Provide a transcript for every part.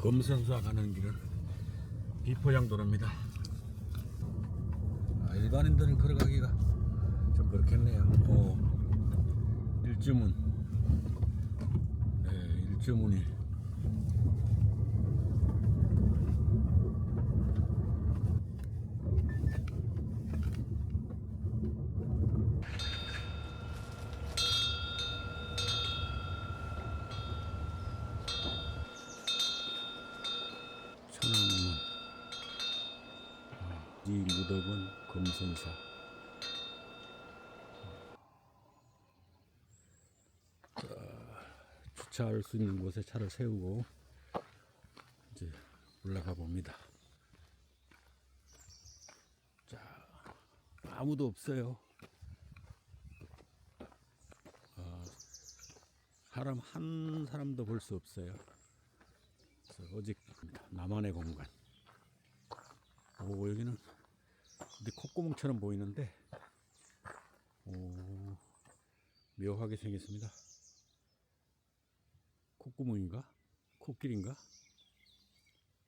금선사 가는 길은 비포장도로입니다. 아, 일반인들은 걸어가기가 좀 그렇겠네요. 어, 일주문. 네, 일주문이. 천안문. 아, 이 무덕은 금선사. 주차할 수 있는 곳에 차를 세우고 이제 올라가 봅니다. 자, 아무도 없어요. 어, 사람 한 사람도 볼 수 없어요. 그래서 오직 나만의 공간. 오 여기는 근데 콧구멍처럼 보이는데 오 묘하게 생겼습니다. 콧구멍인가? 코끼리인가?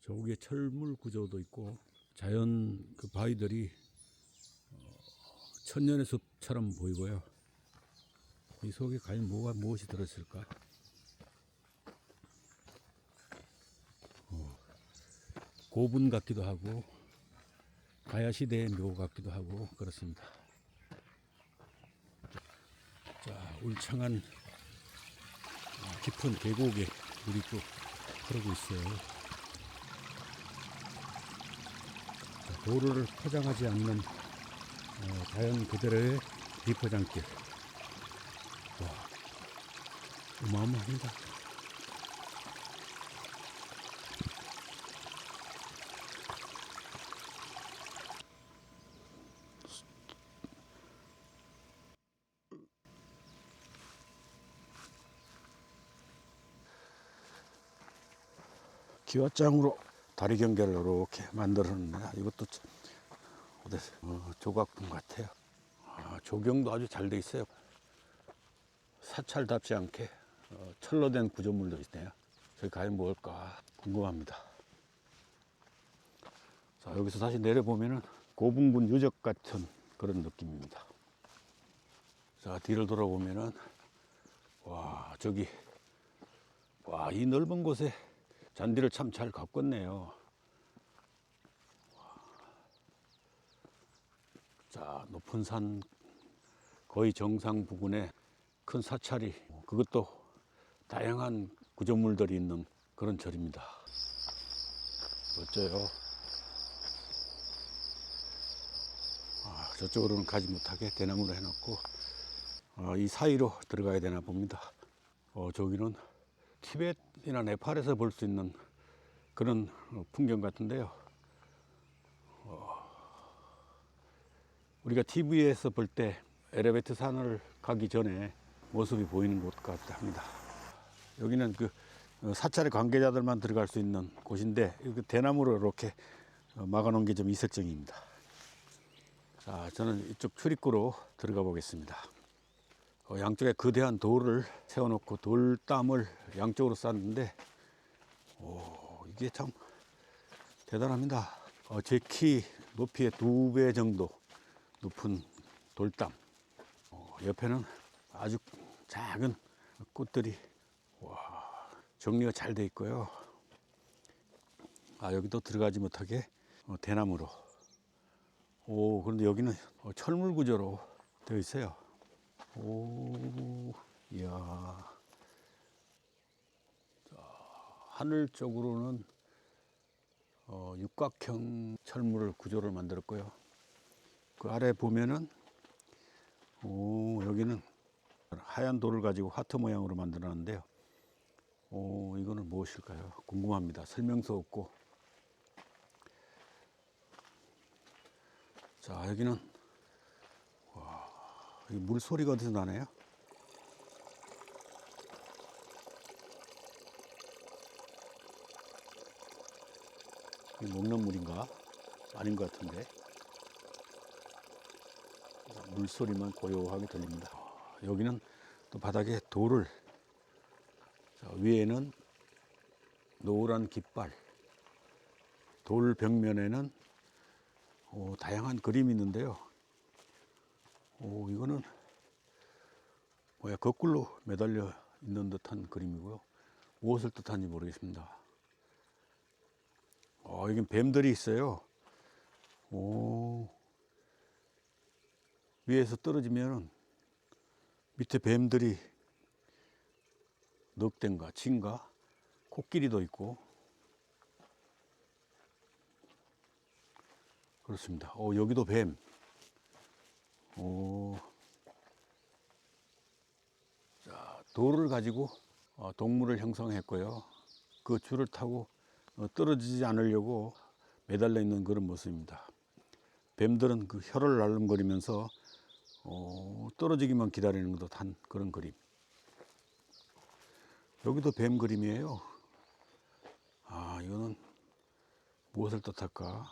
저 위에 철물 구조도 있고 자연 그 바위들이 어, 천년의 숲처럼 보이고요. 이 속에 과연 뭐가 무엇이 들었을까? 어, 고분 같기도 하고 가야 시대의 묘 같기도 하고 그렇습니다. 자 울창한 깊은 계곡에 물이 또 흐르고 있어요. 자, 도로를 포장하지 않는 어, 자연 그대로의 비포장길. 와, 어마어마합니다. 기와장으로 다리 경계를 이렇게 만들었는데 이것도 참 어디 어, 조각품 같아요. 아, 조경도 아주 잘 돼 있어요. 사찰답지 않게 어, 철로 된 구조물도 있네요. 저기 과연 뭘까 궁금합니다. 자 여기서 다시 내려보면은 고분군 유적 같은 그런 느낌입니다. 자 뒤를 돌아보면은 와 저기 와 이 넓은 곳에 잔디를 참 잘 가꿨네요. 자, 높은 산 거의 정상 부근에 큰 사찰이 그것도 다양한 구조물들이 있는 그런 절입니다. 멋져요. 아, 저쪽으로는 가지 못하게 대나무로 해놓고 어, 이 사이로 들어가야 되나 봅니다. 어, 저기는 티벳이나 네팔에서 볼 수 있는 그런 어, 풍경 같은데요. 어, 우리가 TV에서 볼 때 에레베트 산을 가기 전에 모습이 보이는 곳 같다 합니다. 여기는 그 어, 사찰의 관계자들만 들어갈 수 있는 곳인데 이렇게 대나무로 이렇게 어, 막아놓은 게 좀 이색적입니다. 자, 저는 이쪽 출입구로 들어가 보겠습니다. 어, 양쪽에 거대한 돌을 세워놓고 돌담을 양쪽으로 쌌는데, 오, 이게 참 대단합니다. 어, 제키 높이의 두 배 정도 높은 돌담. 어, 옆에는 아주 작은 꽃들이, 와, 정리가 잘 돼 있고요. 아, 여기도 들어가지 못하게 어, 대나무로. 오, 그런데 여기는 어, 철물 구조로 되어 있어요. 오, 이야. 자, 하늘 쪽으로는 어, 육각형 철물을 구조를 만들었고요. 그 아래 보면은 오, 여기는 하얀 돌을 가지고 하트 모양으로 만들었는데요. 오, 이거는 무엇일까요? 궁금합니다. 설명서 없고. 자, 여기는 이 물 소리가 어디서 나네요? 이 먹는 물인가? 아닌 것 같은데. 물소리만 고요하게 들립니다. 여기는 또 바닥에 돌을, 자, 위에는 노란 깃발, 돌 벽면에는 오, 다양한 그림이 있는데요. 오, 이거는 뭐야 거꾸로 매달려 있는 듯한 그림이고요. 무엇을 뜻하는지 모르겠습니다. 어, 여긴 뱀들이 있어요. 오, 위에서 떨어지면은 밑에 뱀들이 늑대인가 쥐인가 코끼리도 있고 그렇습니다. 어, 여기도 뱀. 오. 자, 돌을 가지고 어, 동물을 형성했고요. 그 줄을 타고 어, 떨어지지 않으려고 매달려 있는 그런 모습입니다. 뱀들은 그 혀를 날름거리면서 어, 떨어지기만 기다리는 듯한 그런 그림. 여기도 뱀 그림이에요. 아, 이거는 무엇을 뜻할까?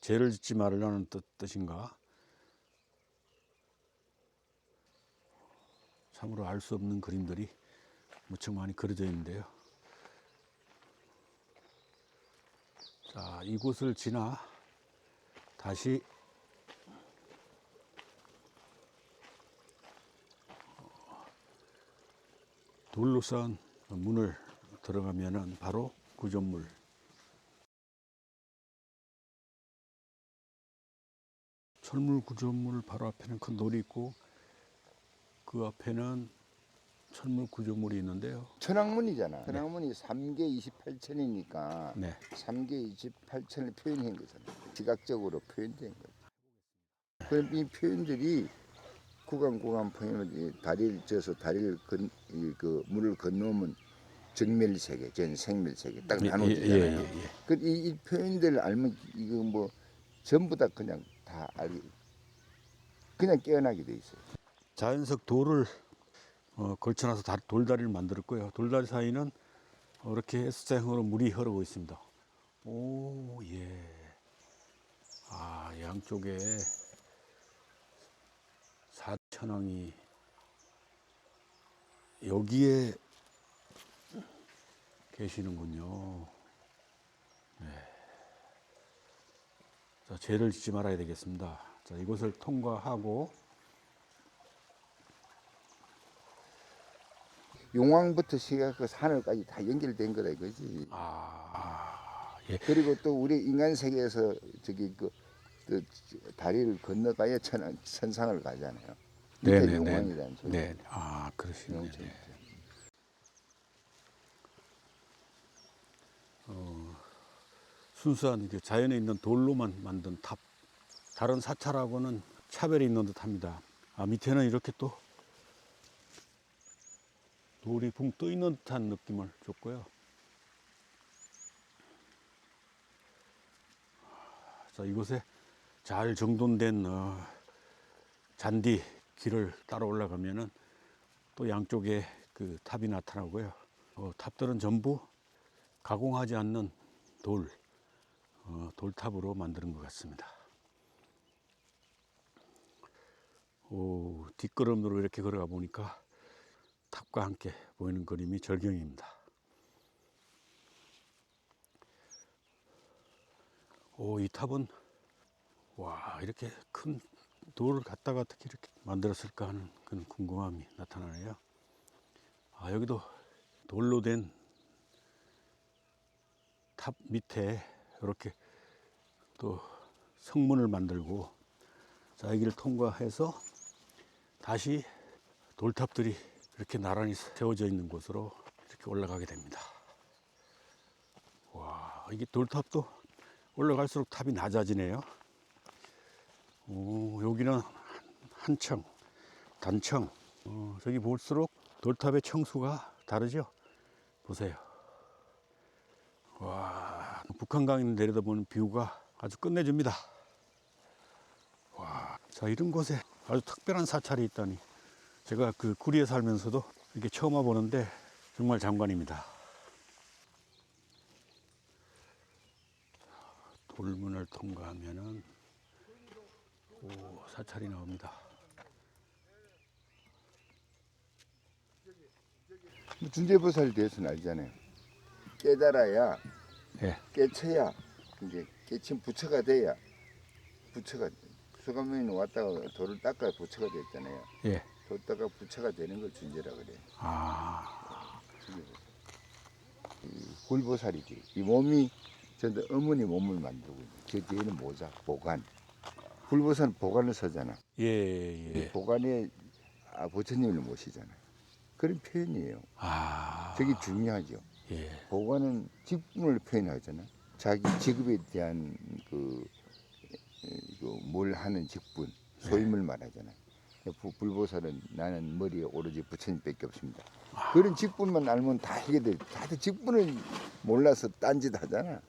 죄를 짓지 말라는 뜻, 뜻인가? 참으로 알 수 없는 그림들이 무척 많이 그려져 있는데요. 자, 이곳을 지나 다시 돌로 쌓은 문을 들어가면은 바로 구조물 철물 구조물 바로 앞에는 큰 돌이 있고 그 앞에는 철물 구조물이 있는데요. 천왕문이잖아. 천왕문이 3개 28천이니까 네. 3개 28천을 표현한 거잖아. 지각적으로 표현된 거죠. 그럼 이 표현들이 구간 구간 표현을 이 다리를 져서 다리를 건, 이, 그 물을 건너면 정멸 세계, 전 생멸 세계 딱 예, 나눠지잖아요. 예, 예, 예. 그 이, 이 표현들을 알면 이거 뭐 전부 다 그냥 다 알기 그냥 깨어나게 돼 있어요. 자연석 돌을 어, 걸쳐놔서 다- 돌다리를 만들었고요. 돌다리 사이는 이렇게 S자형으로 물이 흐르고 있습니다. 오, 예. 아, 양쪽에 사천왕이 여기에 계시는군요. 네. 자, 죄를 짓지 말아야 되겠습니다. 자, 이곳을 통과하고 용왕부터 시작해서 산을까지 다 연결된 거다 이거지. 아, 예. 그리고 또 우리 인간 세계에서 저기 그, 그 다리를 건너가야 천, 천상을 가잖아요. 네네네. 용왕이라는 소리. 네. 아, 그러시네요. 용천. 네. 순수한 이게 자연에 있는 돌로만 만든 탑. 다른 사찰하고는 차별이 있는 듯합니다. 아, 밑에는 이렇게 또 돌이 붕 떠 있는 듯한 느낌을 줬고요. 자, 이곳에 잘 정돈된 어, 잔디 길을 따라 올라가면은 또 양쪽에 그 탑이 나타나고요. 어, 탑들은 전부 가공하지 않는 돌, 어, 돌탑으로 만드는 것 같습니다. 오, 뒷걸음으로 이렇게 걸어가 보니까 탑과 함께 보이는 그림이 절경입니다. 오, 이 탑은 와 이렇게 큰 돌을 갖다가 어떻게 이렇게 만들었을까 하는 그런 궁금함이 나타나네요. 아 여기도 돌로 된 탑 밑에 이렇게 또 성문을 만들고 자 여기를 통과해서 다시 돌탑들이 이렇게 나란히 세워져 있는 곳으로 이렇게 올라가게 됩니다. 와 이게 돌탑도 올라갈수록 탑이 낮아지네요. 오, 여기는 한층, 단층. 어, 저기 볼수록 돌탑의 층수가 다르죠? 보세요. 와, 북한강에 내려다보는 뷰가 아주 끝내줍니다. 와, 자, 이런 곳에 아주 특별한 사찰이 있다니. 제가 그 구리에 살면서도 이렇게 처음 와보는데 정말 장관입니다. 돌문을 통과하면은 오, 사찰이 나옵니다. 준재보살에 대해서는 알잖아요. 깨달아야 예. 깨쳐야 이제 깨친 부처가 돼야 부처가 수감면이 왔다가 돌을 닦아 부처가 됐잖아요. 예. 돌 닦아 부처가 되는 걸 준재라 그래. 아, 굴보살이지. 이 몸이 전부 어머니 몸을 만들고. 저 뒤에는 모자, 보관. 굴보살은 보관을 서잖아. 예, 예. 보관에 아, 부처님을 모시잖아. 그런 표현이에요. 아, 저게 중요하죠. 예. 보관은 직분을 표현하잖아. 자기 직업에 대한 그, 그 뭘 하는 직분, 소임을 말하잖아. 부- 불보살은 나는 머리에 오로지 부처님밖에 없습니다. 그런 직분만 알면 다 이게 돼. 다들 직분을 몰라서 딴짓 하잖아.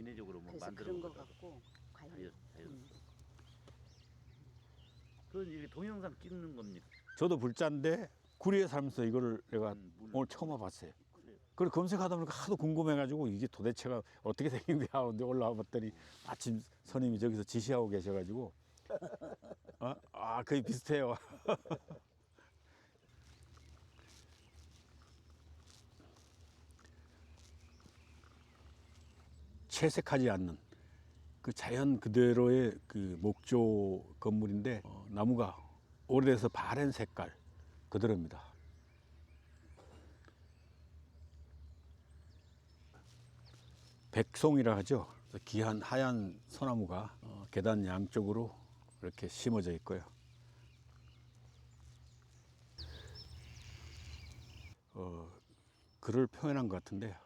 인위적으로 뭐 그래서 그런 것 거다. 같고 과연 자연, 자연. 음. 그건 이게 동영상 찍는 겁니까? 저도 불자인데 구리에 살면서 이거를 내가 음, 물- 오늘 처음 와봤어요. 그래요. 그걸 검색하다 보니까 하도 궁금해가지고 이게 도대체가 어떻게 생긴 거야 하는데 올라와 봤더니 마침 선임이 저기서 지시하고 계셔가지고 어? 아 거의 비슷해요. 채색하지 않는 그 자연 그대로의 그 목조 건물인데 어, 나무가 오래돼서 바랜 색깔 그대로입니다. 백송이라 하죠. 귀한 하얀 소나무가 어, 계단 양쪽으로 이렇게 심어져 있고요. 어, 글을 표현한 것 같은데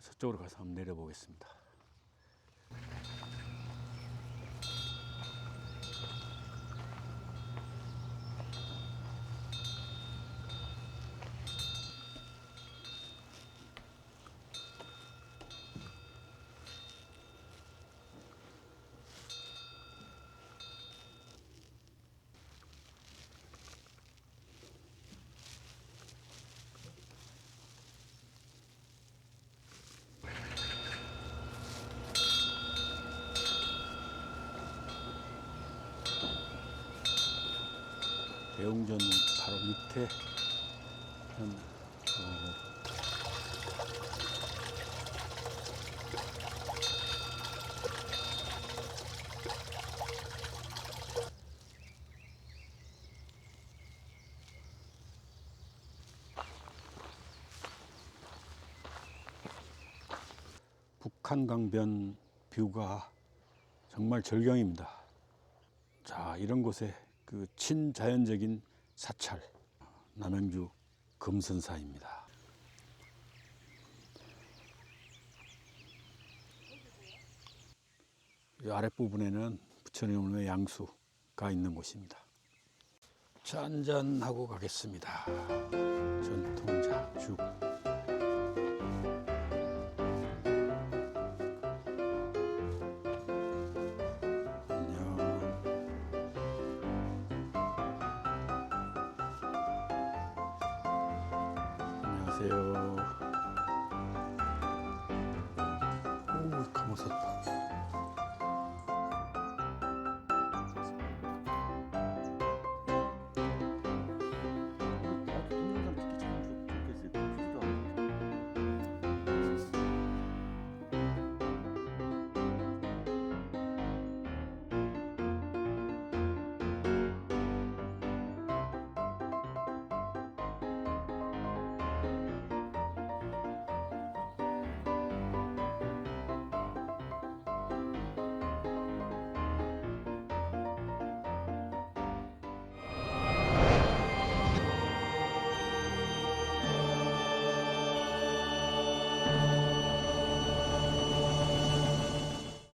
저쪽으로 가서 한번 내려보겠습니다. 대웅전 바로 밑에 한 어, 북한 강변 뷰가 정말 절경입니다. 자, 이런 곳에 그 친자연적인 사찰 남양주 금선사입니다. 이 아랫부분에는 부처님의 양수가 있는 곳입니다. 짠짠하고 가겠습니다. 전통자 죽. 안녕하세요.